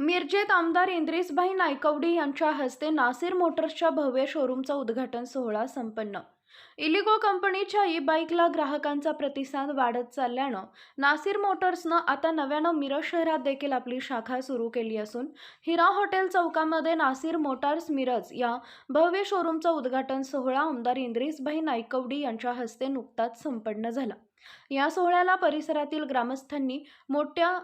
मिरजेत आमदार इंद्रिसभाई नायकवडी यांच्या हस्ते नासिर मोटर्सच्या भव्य शोरूमचा उद्घाटन सोहळा संपन्न. इलिगो कंपनीच्या ई बाईकला ग्राहकांचा प्रतिसाद वाढत चालल्यानं नासिर मोटर्सनं आता नव्यानं मिरज शहरात देखील आपली शाखा सुरू केली असून हिरा हॉटेल चौकामध्ये नासिर मोटार्स मिरज या भव्य शोरूमचा उद्घाटन सोहळा आमदार इंद्रिसभाई नायकवडी यांच्या हस्ते नुकताच संपन्न झाला. या सोहळ्याला परिसरातील ग्रामस्थांनी मोठ्या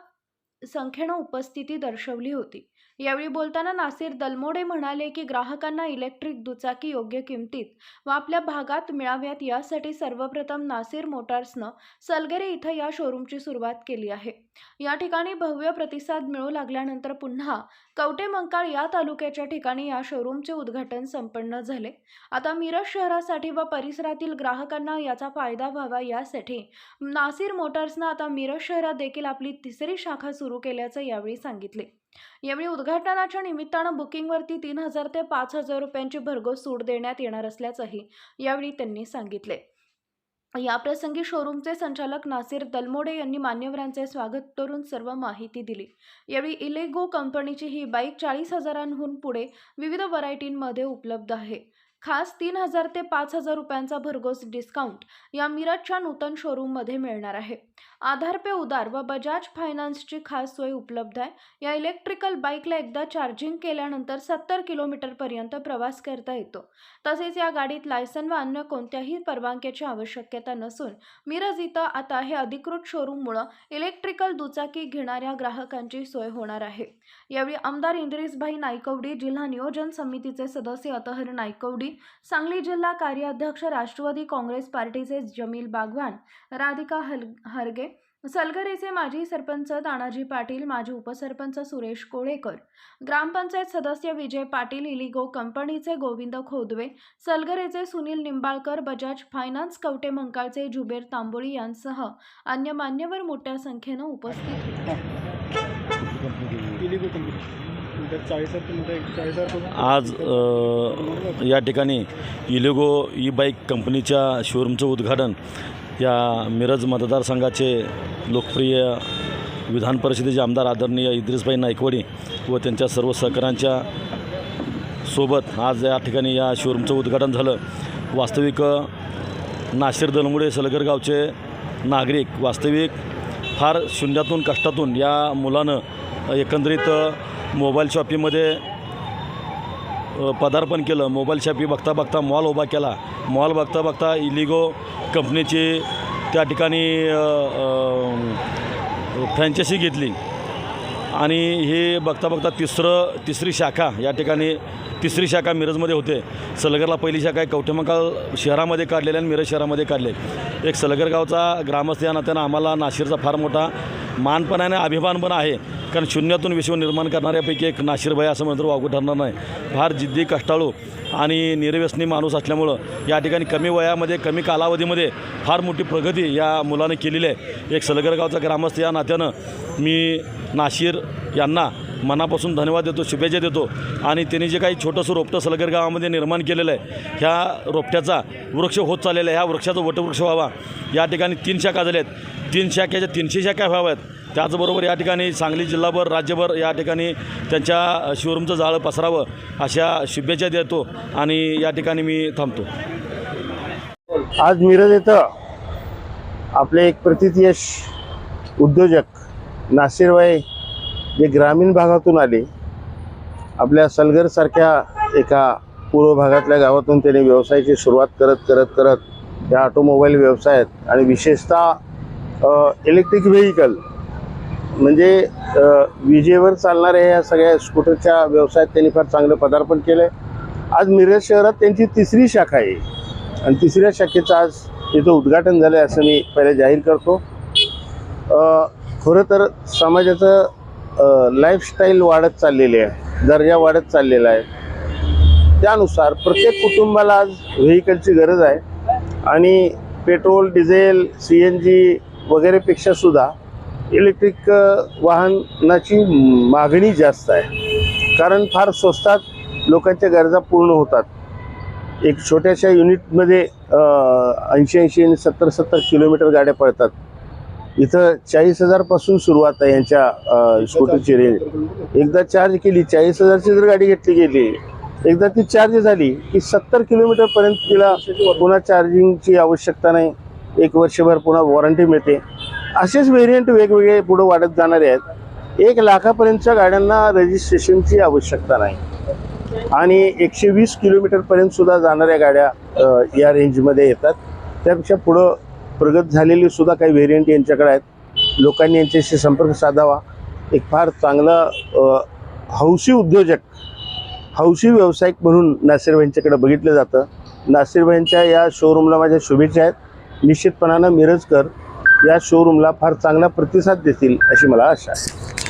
संख्येनं उपस्थिती दर्शवली होती. यावेळी बोलताना नासिर दलमोडे म्हणाले की ग्राहकांना इलेक्ट्रिक दुचाकी योग्य किमतीत व आपल्या भागात मिळाव्यात यासाठी सर्वप्रथम नासिर मोटार्सनं सलगेरे इथं या शोरूमची सुरुवात केली आहे. या ठिकाणी भव्य प्रतिसाद मिळू लागल्यानंतर पुन्हा कवटे मंकाळ या तालुक्याच्या ठिकाणी या शोरूमचे उद्घाटन संपन्न झाले. आता मिरज शहरासाठी व परिसरातील ग्राहकांना याचा फायदा व्हावा यासाठी नासिर मोटार्सनं आता मिरज शहरात देखील आपली तिसरी शाखा सुरू केल्याचं यावेळी सांगितले. यावेळी उद्घाटनाच्या निमित्तानं बुकिंगवरती तीन हजार ते पाच हजार रुपयांची भरघोस सूट देण्यात येणार असल्याचंही यावेळी त्यांनी सांगितले. याप्रसंगी शोरूमचे संचालक नासिर दलमोडे यांनी मान्यवरांचे स्वागत करून सर्व माहिती दिली. यावेळी इलेगो कंपनीची ही बाईक चाळीस हजारांहून पुढे विविध व्हरायटींमध्ये उपलब्ध आहे. खास तीन हजार ते पाच हजार रुपयांचा भरघोस डिस्काउंट या मिरजच्या नूतन शोरूममध्ये मिळणार आहे. आधार पे उदार व बजाज फायनान्सची खास सोय उपलब्ध आहे. या इलेक्ट्रिकल बाईकला एकदा चार्जिंग केल्यानंतर सत्तर किलोमीटरपर्यंत प्रवास करता येतो. तसेच या गाडीत लायसन व अन्य कोणत्याही परवानग्याची आवश्यकता नसून मिरज इथं आता हे अधिकृत शोरूममुळं इलेक्ट्रिकल दुचाकी घेणाऱ्या ग्राहकांची सोय होणार आहे. यावेळी आमदार इंद्रिसभाई नायकवडी जिल्हा नियोजन समितीचे सदस्य अतहर नायकवडी सांगली जिल्हा कार्याध्यक्ष राष्ट्रवादी काँग्रेस पार्टीचे जमील बागवान राधिका हल हरगे सलगरेचे माजी सरपंच तानाजी पाटील माजी उपसरपंच सुरेश कोळेकर ग्रामपंचायत सदस्य विजय पाटील इलिगो कंपनीचे गोविंद खोदवे सलगरेचे सुनील निंबाळकर बजाज फायनान्स कवटे मंकाळचे जुबेर तांबोळी यांसह अन्य मान्यवर मोठ्या संख्येनं उपस्थित आज अ, या ठिकाणी इलेगो ई बाईक कंपनीच्या शोरूमचं उद्घाटन या मिरज मतदारसंघाचे लोकप्रिय विधान परिषदेचे आमदार आदरणीय इद्रिसभाई नायकवडी व त्यांच्या सर्व सहकाऱ्यांच्या सोबत आज या ठिकाणी या शोरूमचं उद्घाटन झालं. वास्तविक नाशिर दलमुडे सलगरगावचे नागरिक वास्तविक फार शून्यातून कष्टातून या मुलानं एकंदरीत मोबाईल शॉपीमध्ये पदार्पण केलं. मोबाईल शॉपी बघता बघता मॉल उभा केला. मॉल बघता बघता इलिगो कंपनीची त्या ठिकाणी फ्रँचायसी घेतली. आणि हे बघता बघता तिसरं तिसरी शाखा या ठिकाणी तिसरी शाखा मिरजमध्ये होते. सलगरला पहिली शाखा आहे कवठेमंकाळ शहरामध्ये काढलेली आणि मिरज शहरामध्ये काढले. एक सलगर गावचा ग्रामस्थ या नात्यानं आम्हाला नाशिरचा फार मोठा मान पण आहे आणि अभिमान पण आहे. कारण शून्यातून विश्व निर्माण करणाऱ्यापैकी एक नाशिरभाई असं म्हणतो वागू ठरणार नाही. फार जिद्दी कष्टाळू आणि निर्व्यसनी माणूस असल्यामुळं या ठिकाणी कमी वयामध्ये कमी कालावधीमध्ये फार मोठी प्रगती या मुलाने केलेली आहे. एक सलगरगावचा ग्रामस्थ या नात्यानं मी नाशिर यांना मनापासून धन्यवाद देतो शुभेच्छा देतो आणि त्यांनी जे काही छोटंसं रोपटं सलगर गावामध्ये निर्माण केलेलं आहे ह्या रोपट्याचा वृक्ष होत चाललेला आहे. ह्या वृक्षाचा वटवृक्ष व्हावा. या ठिकाणी तीन शाखा झाल्या आहेत. तीन शाखेच्या तीनशे शाखा व्हाव्यात. त्याचबरोबर या ठिकाणी सांगली जिल्हाभर राज्यभर या ठिकाणी त्यांच्या शोरूमचं जाळं पसरावं अशा शुभेच्छा देतो आणि या ठिकाणी मी थांबतो. आज मिरज येतं आपले एक प्रतितयश उद्योजक नासिरबाई जे ग्रामीण भागातून आले आपल्या सलगरसारख्या एका पूर्व भागातल्या गावातून त्यांनी व्यवसायाची सुरुवात करत करत करत या ऑटोमोबाईल व्यवसायात आणि विशेषतः इलेक्ट्रिक व्हेकल म्हणजे विजेवर चालणाऱ्या या सगळ्या स्कूटरच्या व्यवसायात त्यांनी फार चांगलं पदार्पण केलं आहे आज मिरज शहरात त्यांची तिसरी शाखा आहे. आणि तिसऱ्या शाखेचं आज तिथं उद्घाटन झालं आहे असं मी पहिले जाहीर करतो. खरं तर समाजाचं लाईफस्टाईल वाढत चाललेली आहे. दर्जा वाढत चाललेला आहे. त्यानुसार प्रत्येक कुटुंबाला आज व्हेकलची गरज आहे. आणि petrol diesel C N G वगैरेपेक्षा सुद्धा इलेक्ट्रिक वाहनाची मागणी जास्त आहे. कारण फार स्वस्तात लोकांच्या गरजा पूर्ण होतात. एक छोट्याशा युनिटमध्ये ऐंशी ऐंशी आणि सत्तर सत्तर किलोमीटर गाड्या पळतात. इथं चाळीस हजारपासून सुरुवात आहे यांच्या स्कूटरची रेंज एकदा चार्ज केली चाळीस हजारची जर गाडी घेतली गेली एकदा ती चार्ज झाली की सत्तर किलोमीटरपर्यंत तिला पुन्हा चार्जिंगची आवश्यकता नाही. एक वर्षभर पुन्हा वॉरंटी मिळते. असेच व्हेरियंट वेगवेगळे पुढे वाढत जाणारे आहेत. एक लाखापर्यंतच्या गाड्यांना रजिस्ट्रेशनची आवश्यकता नाही. आणि एकशे वीस किलोमीटरपर्यंत सुद्धा जाणाऱ्या गाड्या या रेंजमध्ये येतात. त्यापेक्षा पुढं प्रगत झालेली सुद्धा काही व्हेरियंट यांच्याकडे आहेत. लोकांनी यांच्याशी संपर्क साधावा. एक फार चांगला हौशी उद्योजक हौशी व्यावसायिक म्हणून नासिरभाईंच्याकडे बघितलं जातं. नासिरभाईंच्या या शोरूमला माझ्या शुभेच्छा आहेत. निश्चितपणानं मिरजकर या शोरूमला फार चांगला प्रतिसाद देतील अशी मला आशा आहे.